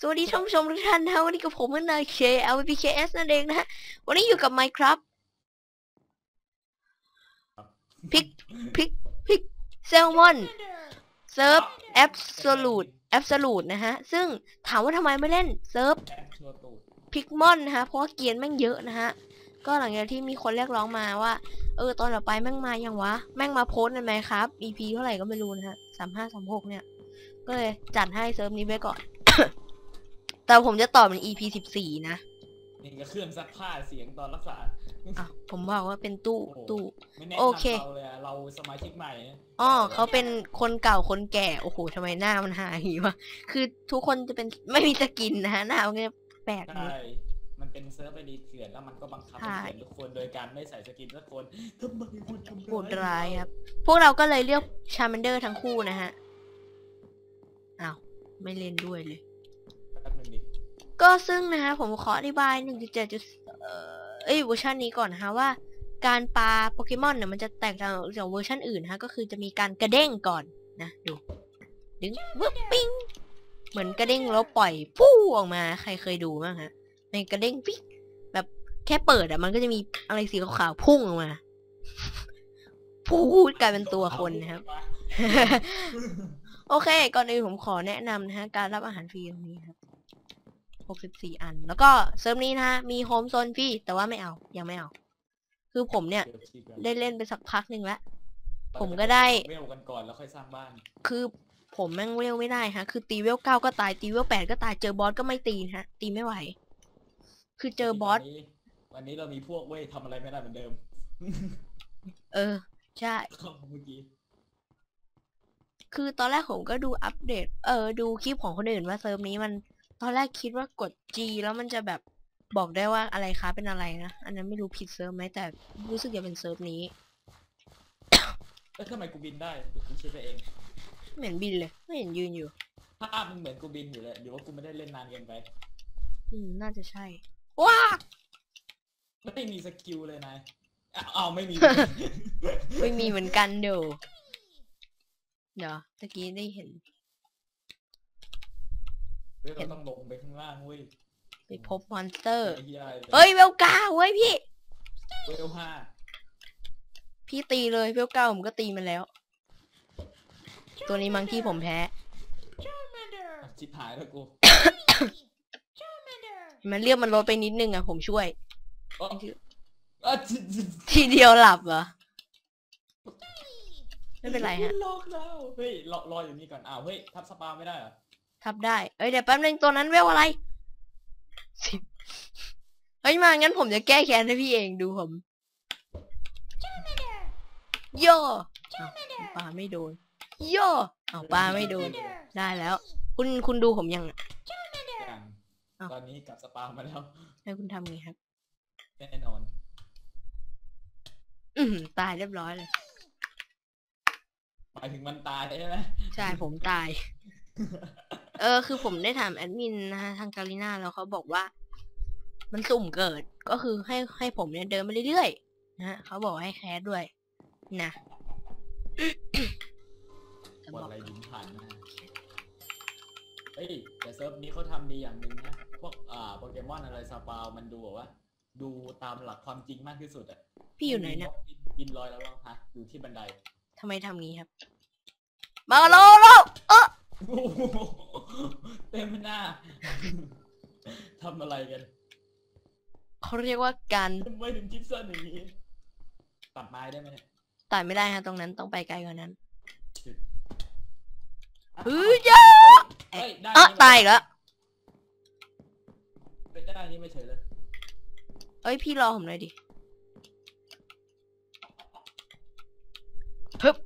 สวัสดีท่านผู้ชมทุกท่านนะวันนี้กับผมนายเค LPKS นั่นเองนะฮะวันนี้อยู่กับ Minecraft พิกพิกพิกเซลมอนเซิร์ฟ Absolute Absolute นะฮะ ซึ่งถามว่าทำไมไม่เล่นเซิร์ฟพิกมอนนะฮะ เพราะว่าเกียร์แม่งเยอะนะฮะ ก็หลังจากที่มีคนเรียกร้องมาว่า เออ ตอนต่อไปแม่งมายังวะ แม่งมาโพสต์ในไหมครับ EP เท่าไหร่ก็ไม่รู้นะฮะสามห้าสามหกเนี่ย ก็เลยจัดให้เซิร์ฟนี้ไปก่อน แต่ผมจะต่อเป็น EP สิบสี่นะนี่ก็เครื่องซักผ้าเสียงตอนรักษาอะผมบอกว่าเป็นตู้โอ้ตู้ ไม่แนะโอเคนำเราเลยอะเราสมาชิกใหม่นะอ๋อเขาเป็นคนเก่าคนแก่ โอ้โหทำไมหน้ามันหายอย่างงี้วะ คือทุกคนจะเป็นไม่มีสกินนะฮะหน้ามันก็จะแปลกอย่างใช่งี้มันเป็นเซิร์ฟไอดีเถื่อนแล้วมันก็บังคับใช่ ให้เถื่อนทุกคนโดยการไม่ใส่สกินสักคนทำไมคุณทำโหดร้ายครับ พวกเราก็เลยเลือกชา m มนเดอร์ทั้งคู่นะฮะอ้าว ไม่เล่นด้วยเลย แป๊บนึงดิก็ซึ่งนะฮะผมขออธิบาย 1.7จุดเอ่อเอ้ยเวอร์ชันนี้ก่อนนะคะว่า การปาโปเกมอนเนี่ยมันจะแตกต่างจากเวอร์ชันอื่นนะฮะก็คือจะมีการกระเด้งก่อนนะดูดึงวึบปิ้งเหมือนกระเด้งแล้วปล่อยฟู่ออกมาใครเคยดูบ้างฮะในกระเด้งปิ๊กแบบแค่เปิดอะมันก็จะมีอะไรสีขาวๆพุ่งออกมาพูดกลายเป็นตัวคนนะครับ โอเค ก่อนอื่นผมขอแนะนำนะฮะ การรับอาหารฟรีตรงนี้ครับ 64 อัน แล้วก็เซิร์ฟนี้นะฮะ มีโฮมโซนฟรี แต่ว่าไม่เอา ยังไม่เอา คือผมเนี่ยเดี๋ยวคิก่อนได้เล่นไปสักพักหนึ่งแล้ว ผมก็ได้เวลกันก่อนแล้วค่อยสร้างบ้าน คือผมแม่งเวลไม่ได้ฮะ คือตีเวลเก้าก็ตาย ตีเวลแปดก็ตาย เจอบอสก็ไม่ตีนะฮะ ตีไม่ไหว คือเจอบอสวันนี้วันนี้เรามีพวกเว้ยทำอะไรไม่ได้เหมือนเดิม เออ ใช่เข้าเมื่อกี้ คือตอนแรกผมก็ดูอัปเดต เออ ดูคลิปของคนอื่นว่าเซิร์ฟนี้มันตอนแรกคิดว่ากด G แล้วมันจะแบบบอกได้ว่าอะไรคะเป็นอะไรนะ อันนั้นไม่รู้ผิดเซิร์ฟไหมแต่รู้สึกจะเป็นเซิร์ฟนี้ เอ้ยทำไมกูบินได้เดี๋ยวกูคิดไปเองไม่เห็นบินเลย ไม่เห็นยืนอยู่ ภาพมันเหมือนกูบินอยู่เลยหรือว่ากูไม่ได้เล่นนานเกินไปอืม น่าจะใช่ว้าไม่มีสกิลเลยนายอ้าวอ้าวไม่มี ไม่มีเหมือนกันเดี๋ยว เดี๋ยวตะกี้ได้เห็น เฮ้ยเราต้องลงไปข้างล่างเว้ยไปพบมอนสเตอร์ ไอ้เหี้ยเฮ้ยเวลกาเว้ยพี่ เวลห้าพี่ตีเลยเวลเก้าผมก็ตีมันแล้ว ตัวนี้มั้งที่ผมแพ้อะชิบหายแล้วกูมันเรียกมันลดไปนิดนึงอะผมช่วย อ๋อ อะจิจิทีเดียวหลับเหรอ ไม่เป็นไรฮะลอกแล้วเฮ้ยรอรออยู่นี่ก่อนอ้าวเฮ้ยทับสปาไม่ได้เหรอทับได้ เอ้ยเดี๋ยวแป๊บนึงตัวนั้นเวลอะไรสิบเฮ้ยมางั้นผมจะแก้แค้นให้พี่เองดูผมโย่อ้าวปลาไม่โดนโย่เอาปลาไม่โดน ได้แล้ว คุณคุณดูผมยังอะยังอ้าว ตอนนี้กลับสปามาแล้วให้คุณทำไงครับ แน่นอน อือหือตายเรียบร้อยเลย หมายถึงมันตายใช่ไหมใช่ผมตาย เออ คือผมได้ถามแอดมินนะฮะทางการีนาแล้วเขาบอกว่า มันสุ่มเกิดก็คือให้ให้ผมเนี่ยเดินไปเรื่อยๆนะฮะเขาบอกให้แคสด้วย นะจะวับอกนอะไรบินผ่านมาเฮ้ยแต่เซิร์ฟนี้เขาทำดีอย่างหนึ่งนะพวกอ่าโปเกมอนอะไรสปาวมันดูแบบว่า ดูตามหลักความจริงมากที่สุดอะพี่อยู่ไหนเนี่ยบิบินลอยแล้วบ้างฮะอยู่ที่บันได ทำไมทำงี้ครับ มาโลโลเออโอ้โหเต็มหน้าทำอะไรกันเขาเรียกว่าการทำไมถึงคิดสั้นอย่างนี้ตัดไม้ได้ไหมเนี่ยตัดไม่ได้ฮะตรงนั้นต้องไปไกลกว่านั้นเฮ้ยจ้าเอ้ยได้เออตายอีกแล้วไม่ได้นี่ไม่เฉยเลยเอ้ยพี่รอผมหน่อยดิฮึบ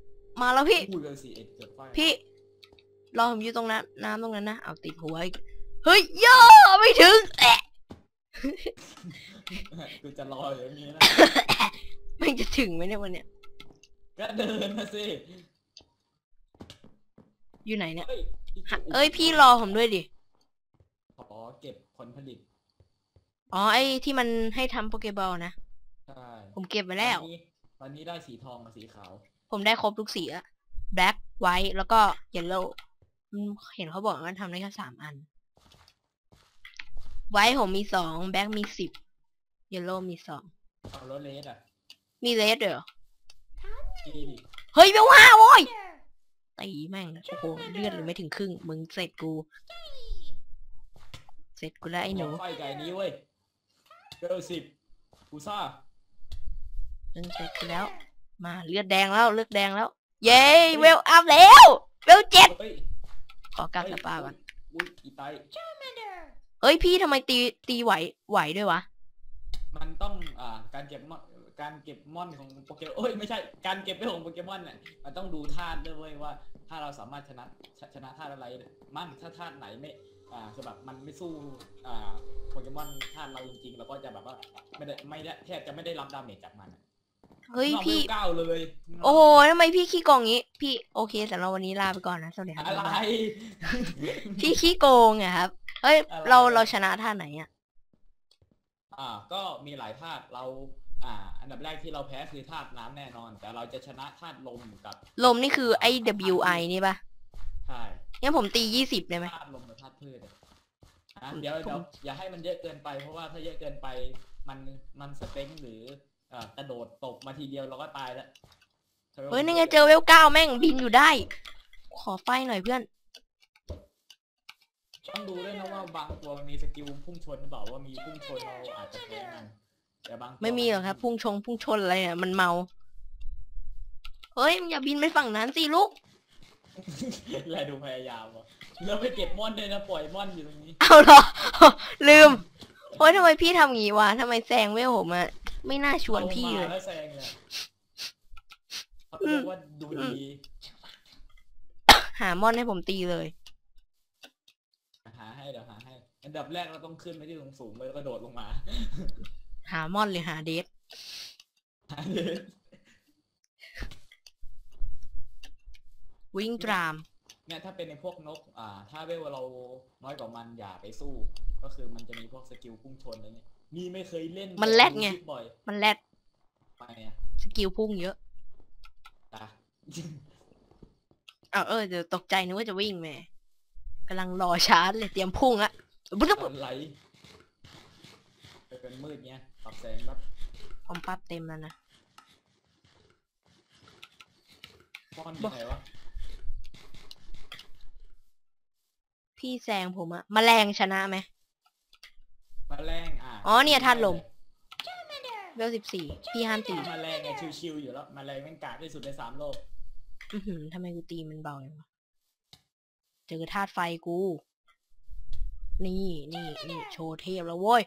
มาแล้วพี่ พูดเลยสิเอ็ดเกิดไฟพี่ รอผมอยู่ตรงนั้นน้ำตรงนั้นนะ เอาติดหัวอีก เฮ้ยย่อไม่ถึงแอะกูจะรออย่างนี้นะมันจะถึงไหมเนี่ยวันเนี้ย ก็เดินมาสิอยู่ไหนเนี่ยเอ้ยพี่ฮะจุ๊เอ้ยพี่รอผมด้วยดิ ขอเก็บผลผลิตอ๋อไอ้ที่มันให้ทำโปเกบอลนะ ใช่ผมเก็บไว้แล้ว ตอนนี้ตอนนี้ได้สีทองกับสีขาว ผมได้ครบทุกสีอะ black white แล้วก็ yellow อืมเห็นเขาบอกว่ามันทำได้แค่สามอันไว้ผมมีสองแบ็คมีสิบเยลโล่มีสองเอารถเลสอะมีเลสเด้อที่ดิเฮ้ยเบลห้าโว้ยตีแม่งโอ้โหเลือดเลยไม่ถึงครึ่ง มึงเสร็จกู เสร็จกูแล้วไอ้หนูไฟไก่นี้เว้ยเกลสิบกูซ่ามึงเสร็จกูแล้ว มาเลือดแดงแล้วเลือดแดงแล้ว เย้เวลอัพแล้วเวลเจ็ดเฮ้ยขอกลับสปาก่อนอุ้ยอีไตเฮ้ยพี่ทำไมตีตีไหวไหวด้วยวะ มันต้องอ่าการเก็บมอนการเก็บมอนของโปเกมอนเอ้ยไม่ใช่การเก็บไม่ของโปเกมอนเนี่ยมันต้องดูธาตุด้วยเว้ยว่า ถ้าเราสามารถชนะชชนะธาตุอะไรเนี่ยมั่นถ้าธาตุไหนไม่อ่าคือแบบมันไม่สู้อ่าโปเกมอนธาตุเราจริงๆเราก็จะแบบว่าไม่ได้ไม่ได้แทบจะไม่ได้รับดาเมจจากมันอะ เฮ้ยนอกพี่เวลเก้าเลยโอ้โหทำไมพี่ขี้โกงงี้ พี่โอเคสำหรับวันนี้ลาไปก่อนนะสวัสดีครับอะไรบ๊ายบายพี่ขี้โกงอะครับ เฮ้ย อะไร เราเราชนะท่าไหนอะอ่า ก็มีหลายธาตุเรา อ่า อันดับแรกที่เราแพ้คือธาตุน้ำแน่นอน แต่เราจะชนะธาตุลมกับลมนี่คือไอ้ WI นี่ปะใช่งั้นผมตียี่สิบได้ไหม ธาตุลมกับธาตุพืชอะอะอืมเดี๋ยวผม เดี๋ยวอย่าให้มันเยอะเกินไป เพราะว่าถ้าเยอะเกินไป มันมันสเต็งหรือ อ่ากระโดดตกมาทีเดียวเราก็ตายแล้วเฮ้ยนี่ไงเจอเวลเก้าแม่งบินอยู่ได้ ขอไฟหน่อยเพื่อน ต้องดูด้วยนะว่าบางตัวมันมีสกิลพุ่งชนหรือเปล่าว่ามีพุ่งชนเราอาจจะแพ้มันแต่บางตัวไม่มีหรอกครับ พุ่งชงพุ่งชนอะไรเนี่ยมันเมา เฮ้ยมึงอย่าบินไปฝั่งนั้นสิลูก แลดูพยายามว่ะแล้วไปเก็บม่อนเลยนะปล่อยม่อนอยู่ตรงนี้ เอาเหรอ ลืมเฮ้ยทำไมพี่ทำงี้วะทำไมแซงเวลผมอะ ไม่น่าชวนพี่เลอายแล้วแซงเลยเขาเรียกว่าดูดีหามอนให้ผมตีเลยหาให้เดี๋ยวหาให้ อันดับแรกเราต้องขึ้นไปที่สูงสูงๆเลยแล้วก็โดดลงมา หามอนหรือหาเดทหาเลยวิ่งตรามเนี่ยถ้าเป็นในพวกนก อ่า ถ้าเวลเราน้อยกว่ามันอย่าไปสู้ ก็คือมันจะมีพวกสกิลพุ่งชนอะไรเงี้ย นี่ไม่เคยเล่นมันแรดไงต่ดูคลิปบ่อยมันแรดไปอะสกิลพุ่งเยอะจ้ะเอาเออเดี๋ยวตกใจนึกว่าจะวิ่งแหม่กำลังรอชาร์จเลยเตรียมพุ่งละบึ้บอะไรเป็นมืดเงี้ยปรับแสงแบบผมปรับเต็มแล้วนะม่อนอยู่ไหนวะพี่แซงผมอะแมลงชนะไหม แมาแรงอะอ๋อเนี่ยธาตุลมเวลสิบสี่พี่ห้ามตีแมาแรงไงชิวๆอยู่แล้วแมาแรงแม่งกาดที่สุดในสามโลกอือหือทำไมกูตีมันเบาอย่างวะเจอธาตุไฟกู นี่นี่นี่โชว์เทพแล้วโว้ย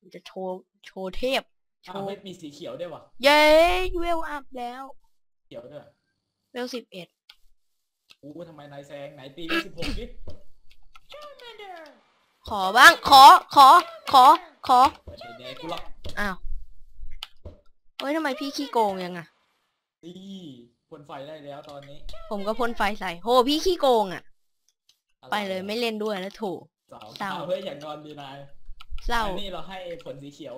มันจะโชว์โชว์เทพโชอ้าวว์เฮ้ยมีสีเขียวด้วยวะเย้เวลอัพแล้ว เขียวด้วยเวลสิบเอ็ดอู้ทำไมนายแซงไหนตีไปสิบหกดิ ขอบ้าง ขอ ขอ ขอ ขอเปิดแดงๆกูหรอกอ้าวเฮ้ยทำไมพี่ขี้โกงยังอะนี่พ่นไฟได้แล้วตอนนี้ผมก็พ่นไฟใส่ โห พี่ขี้โกงอะอะไรไปเลยไม่เล่นด้วยแล้วโถ สาวเศร้าเฮ้ยอย่างนอนดีนายเศร้า อันนี้เราให้ผลสีเขียว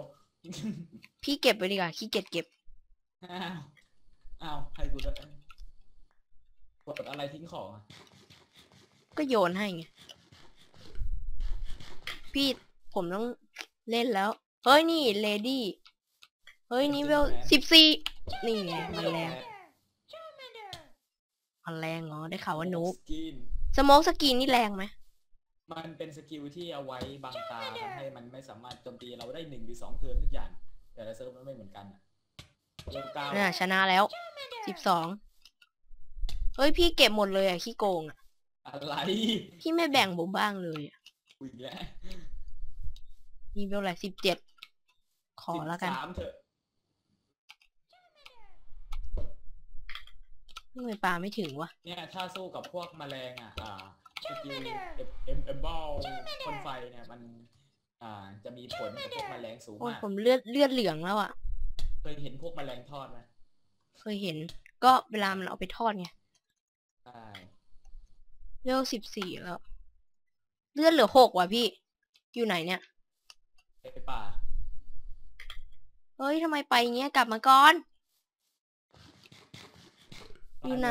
พี่เก็บไปดีกว่าขี้เกียจเก็บ อ้าวอ้าวให้กูด้วยกดอะไรทิ้งของอะก็โยนให้ไง พี่ผมต้องเล่นแล้ว เฮ้ยนี่เลดี้ เฮ้ยนี่เวลสิบสี่นี่ไงมันแรงมันแรงเหรอได้ข่าวว่านูบสกินสโมกสกินนี่แรงไหมมันเป็นสกิลที่เอาไว้บังตาทำให้มันไม่สามารถโจมตีเราได้หนึ่งหรือสองเทิร์นทุกอย่าง แต่ละเซิร์ฟมันไม่เหมือนกันอะเลเวลเก้าน่ะชนะแล้วสิบสองเฮ้ยพี่เก็บหมดเลยอะขี้โกงอะอะไร พี่ไม่แบ่งผมบ้างเลยอะคุยอีกแล้ว มีเวลอะไรสิบเจ็ดขอแล้วกันสิบสามเถอะทำไมปลาไม่ถึงวะ เนี่ย ถ้าสู้กับพวกแมลงอะ อ่าสกิลเอ็มเอ็มเอ็มบอลพ่นไฟเนี่ยมัน อ่า จะมีผลกับพวกแมลงสูงโอ้ยมากผมเลือดเลือดเหลืองแล้วอะ เคยเห็นพวกแมลงทอดไหมเคยเห็น ก็เวลามันเอาไปทอดไงใช่เวลสิบสี่แล้ว เลือดเหลือหกว่ะพี่ อยู่ไหนเนี่ย ไปป่า เฮ้ยทำไมไปเงี้ยกลับมาก่อน อยู่ไหน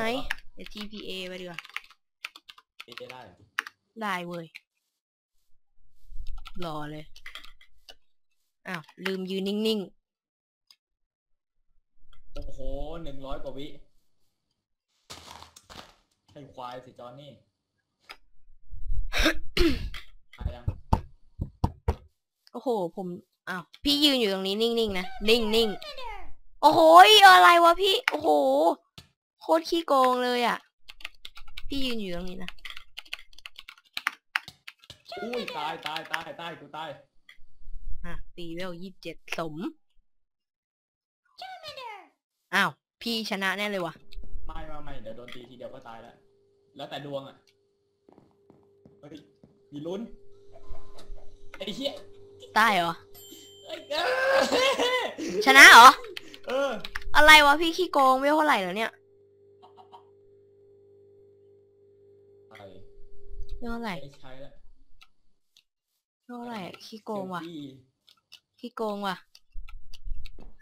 เดี๋ยว TPA ไปดีกว่าเอได้เหรอได้เว้ย รอเลย อ้าว ลืมยืนนิ่งโอ้โหหนึ่งร้อยกว่าวิให้ควายสิจอนนี่ มายัง ๆ โอ้โห ผมอ้าวพี่ยืนอยู่ตรงนี้นิ่งๆนะนิ่งๆโอ้โหยอะไรวะพี่โอ้โหโคตรขี้โกงเลยอะ พี่ยืนอยู่ตรงนี้นะอุ้ยตายตายตายตายกูตายอะตีเวลยี่สิบเจ็ดสมอ้าวพี่ชนะแน่เลยวะไม่ไม่ไม่เดี๋ยวโดนตีทีเดียวก็ตายแล้วแล้วแต่ดวงอะเฮ้ยมีลุ้นไอ้เหี้ย ตายเหรอเอ้ยเอ้ยชนะเหรอ เออ อะไรวะพี่ขี้โกงเวลเท่าไหร่แล้วเนี่ยอะไรเวลเท่าไหร่ไม่ใช้แล้วเวลเท่าไหร่อะขี้โกงว่ะเซลฟี่ขี้โกงว่ะ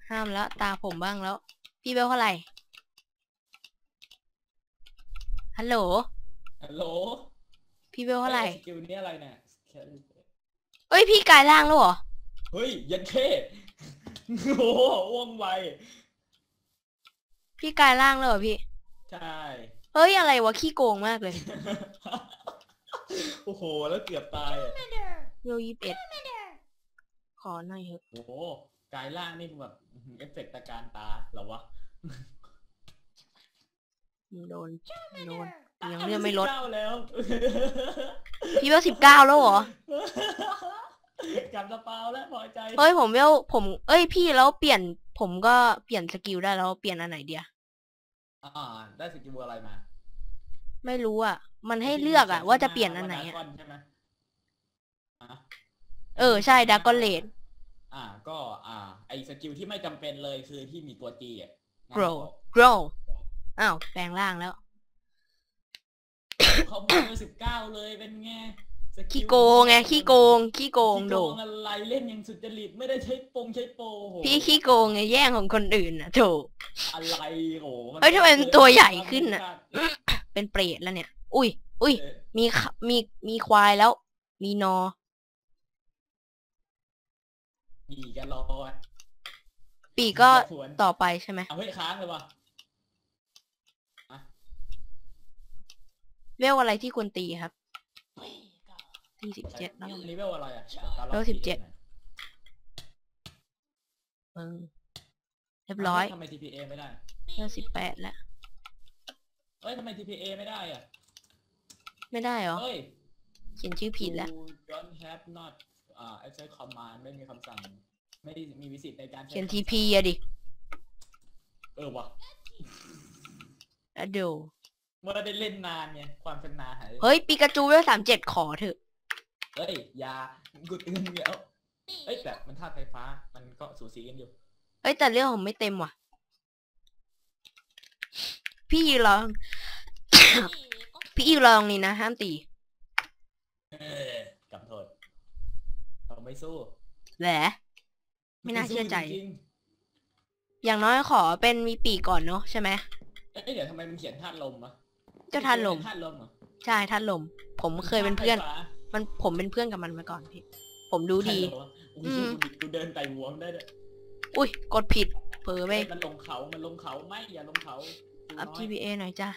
ห้ามแล้ว ตาผมบ้างแล้ว พี่เวลเท่าไหร่ ฮัลโหล ฮัลโหล พี่เวลเท่าไหร่สกิลนี้อะไรเนี่ย เอ้ยพี่กลายร่างแล้วเหรอ เฮ้ย ยันเท่โอ้โหว่องไว พี่กลายร่างแล้วเหรอพี่ ใช่ เฮ้ยอะไรวะขี้โกงมากเลยโอ้โห แล้วเกือบตายอะเวลยี่สิบเอ็ดขอหน่อยเถอะโอ้โหกายล่างนี่แบบเอฟเฟกต์ตะการตาเหรอวะ โดนโดนยังเลือดไม่ลดก้าแล้วพี่เวลสิบเก้าแล้วเหรอกลับสปาวแล้วพอใจเฮ้ยผมเวลผม เอ้ยพี่แล้วเปลี่ยน ผมก็เปลี่ยนสกิลได้แล้วเปลี่ยนอันไหนเดียอ่า ได้สกิลอะไรมา ไม่รู้อะ มันให้เลือกอะ ว่าจะเปลี่ยนอันไหนดาอะกอนใช่ไหมอะเออใช่ดากอนเลดอ่า ก็ อ่า ไอสกิลที่ไม่จำเป็นเลยคือที่มีตัวจีอะ grow grow อ้าวแปลงร่างแล้ว เขาบอกสิบเก้าเลยเป็นไงสลขี้โกงไงขี้โกง ขี้โกงขี้โดโกงอะไรเล่นอย่างสุจริตไม่ได้ใช้ปงใช้โปโหพี่ขี้โกงไงแย่งของคนอื่นน่ะโถอะไรโหเฮ้ยทำไมมันตัวใหญ่ขึ้นน่ะ เป็นเปรตแล้วเนี่ย อุ้ยอุ้ยเออมีขมีมีควายแล้ว มีนอมีกันรออะปีกก็ทวนต่อไปใช่ไหมเอาให้ค้างเลยวะ เวลอะไรที่ควรตีครับตีสิบเจ็ดแล้วอันนี้เวลอะไรอะเวล17เออเรียบร้อยทำไม TPA ไม่ได้เวลสิบแปดแล้ว เอ้ยทำไม TPA ไม่ได้อะไม่ได้เหรอ เอ้ย เขียนชื่อผิดแล้ว You don't have not อ่า access command ไม่มีคำสั่ง ไม่ได้มีวิสิทธิ์ในการใช้เขียนคำทีสั่งพีอะดิ เออวะ อะเดยว เมื่อได้เล่นนานไงความชำนาญหายเฮ้ยปีกาจูเวลสามเจ็ดขอเถอะ เอ้ยอยากูเตือนมึงแล้วเอ้ยแต่มันธาตุไฟฟ้า มันก็สูสีกันอยู่เอ้ยแต่เรื่องผมไม่เต็มว่ะ พี่ยืนรอ พี่ยืนรอตรงนี้นะห้ามตีเออกำโทษเราไม่สู้แหละไม่น่าเชื่อใจจริงอย่างน้อยขอเป็นมีปีกก่อนเนาะใช่ไหมๆเอ้ยเดี๋ยวทำไมมันเขียนธาตุลมวะ เจ้าทานลมธาตุลมเหรอใช่ท่านลม ผมเคยเป็นเพื่อนธาตุไฟฟ้ามันผมเป็นเพื่อนกับมันมาก่อนพี่ ผมรู้ดีใครเหรอวะโอ้ยอืมกูกูเดินไต่หัวมันได้ด้วยอุ้ยกดผิด เผลอไปเฮ้ยมันลงเขามันลงเขาไม่อย่าลงเขาดูอัพ น้อย TPA หน่อยจ้า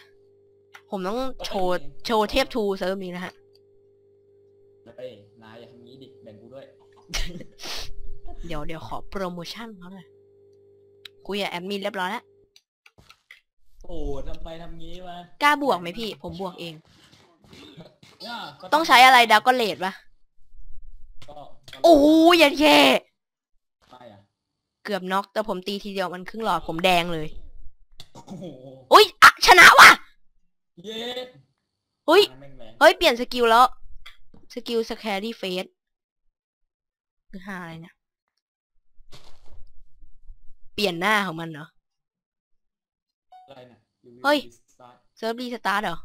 ผมต้องโชว์โชว์เทพทูเซิร์ฟนี้นะฮะเอ้ยนายอย่าทำงี้ดิแบ่งกูด้วย เดี๋ยวเดี๋ยวขอโปรโมชั่นเขาหน่อยคุยกับแอดมินเรียบร้อยแล้ว โอ้ทำไมทำงี้วะกล้าบวกไหมพี่ ผมบวกเอง เนี่ยก็ต้องใช้อะไรดาวก็เลดปะก็ก็โอ้ยยันแย่ไม่อะเกือบน็อกแต่ผมตีทีเดียวมันครึ่งหลอดผมแดงเลยโอ้โหอุ้ยอะชนะว่ะเย็ดเฮ้ย แม่งแรงเฮ้ย เปลี่ยนสกิลแล้ว สกิลสแครี่เฟสคือหาอะไรเนี่ย เปลี่ยนหน้าของมันเหรอ อะไรเนี่ยเฮ้ย You will start เซิร์ฟรีสตาร์ทเหรอ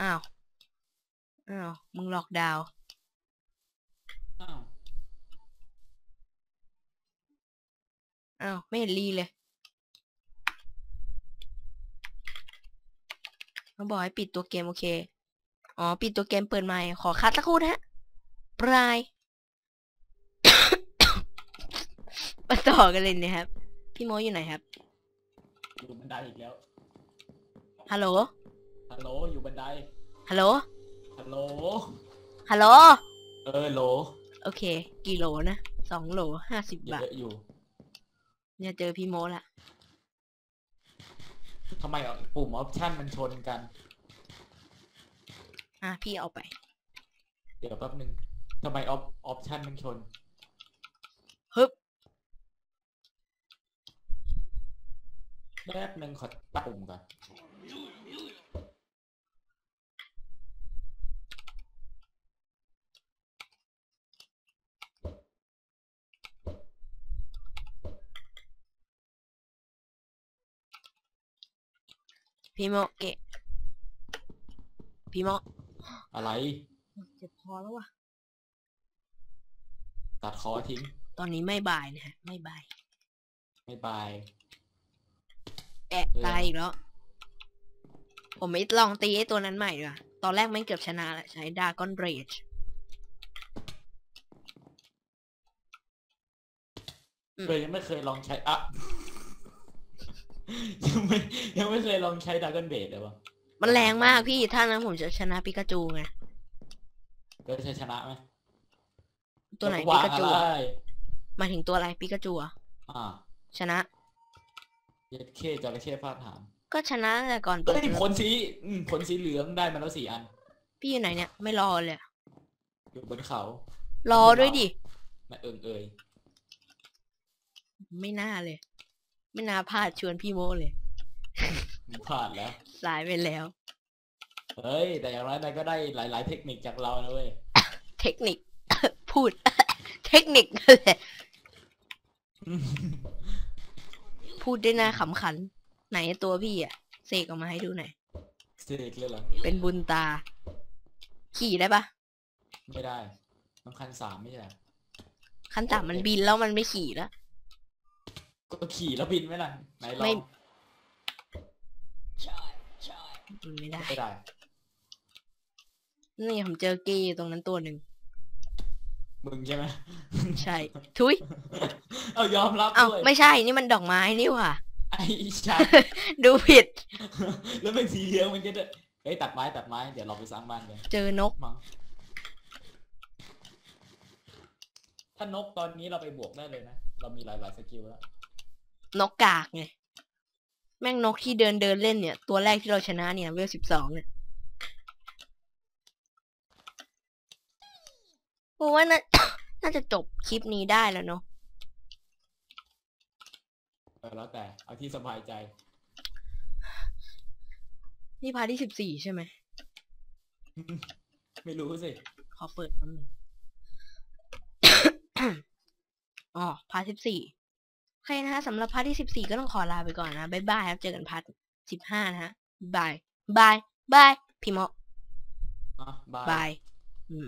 อ้าว อ้าว มึงล็อกดาวน์อ้าว อ้าว ไม่เห็นรีเลยเขาบอกให้ปิดตัวเกมโอเค อ๋อ ปิดตัวเกมเปิดใหม่ ขอคัดสักครู่นะฮะปลายมาต่อกันเลยนะครับ พี่โมอยู่ไหนครับ อยู่บันไดอีกแล้ว ฮัลโหล ฮัลโหล อยู่บันได ฮัลโหล ฮัลโหล ฮัลโหล เออโหล โอเค กี่โหลนะ สองโหลห้าสิบเยบาทอะอยู่ เนี่ยเจอพี่โมละทำไมอะปุ่มออปชั่นมันชนกัน อะ พี่เอาไป เดี๋ยวแป๊บนึงทำไมออปออปชั่นมันชน ฮึบ แป๊บนึงขอตัดปุ่มก่อนพี่โมเกะพี่โมอะไรเจ็บคอแล้ววะตัดคอทิ้ง ตอนนี้ไม่บายนะฮะ ไม่บาย ไม่บาย แอะเออตายอีกแล้ว ผมไม่ลองตีไอ้ตัวนั้นใหม่ดีกว่า ตอนแรกไม่งเกือบชนะแหละใช้ดากอนเรจอืมเคยยังไม่เคยลองใช้อะยังไม่ยังไม่เคยลองใช้ดากอนเบดเลยวะมันแรงมากพี่ถ้านั้นผมจะชนะปิกาจูไงก็จะชนะไหมตัวไหนวปิงกาจูอะไรหมายถึงตัวอะไรปิกาจูอะอ่าชนะ เย็ดเคจระเข้ฟาดหางก็ชนะแต่ก่อนเปิเฮ้ดยผลสีอืมผลสีเหลืองได้มาแล้วสี่อัน พี่อยู่ไหนเนี่ย ไม่รอเลยอะอยู่บนเขา รอด้วยดิ มาเอิงเอยไม่น่าเลย ไม่น่าพลาดชวนพี่โมเลย มึงพลาดแล้ว สายไปแล้ว เฮ้ย แต่อย่างไรนายก็ได้หลาย ๆ เทคนิคจากเรานะเว้ย เทคนิค พูด เทคนิคนั่นแหละ พูดได้น่าขำขัน ไหนตัวพี่อะเสกออกมาให้ดูหน่อยเสกเลยเหรอ เป็นบุญตา ขี่ได้ปะไม่ได้ต้องคันสามไม่ใช่เหรอขั้นต่ำมันบินแล้วมันไม่ขี่แล้วก็ขี่แล้วบินไหมล่ะไหนลอไม่งมันไม่ได้ไม่ได้นี่ผมเจอเกย์ตรงนั้นตัวหนึ่ง มึงใช่ไหมใช่ ทุยเอายอมรับเอ้าด้วยไม่ใช่นี่มันดอกไม้นี่หว่า ไอ้ชัดดูผิด แล้วเป็นสีเหลืองมันก็จะเฮ้ยตัดไม้ตัดไม้เดี๋ยวเราไปสร้างบ้านกันเจอนก มั้งถ้านกตอนนี้เราไปบวกได้เลยนะ เรามีหลายๆสกิลแล้วนกกากไง แม่งนกที่เดินเดินเล่นเนี่ย ตัวแรกที่เราชนะเนี่ย เวลสิบสองเนี่ย ผมว่าน่าน่าจะจบคลิปนี้ได้แล้วเนาะเออแล้วแต่เอาที่สบายใจ นี่พาร์ทที่สิบสี่ใช่ไหม ไม่รู้สิ ขอเปิดแป๊บนึงอ๋อ พาร์ทสิบสี่โอเคนะฮะสำหรับพาร์ทที่สิบสี่ก็ต้องขอลาไปก่อนนะ บ๊ายบายครับ เจอกันพาร์ทสิบห้านะฮะบาย บาย บาย พี่โมอะบายบาย อืม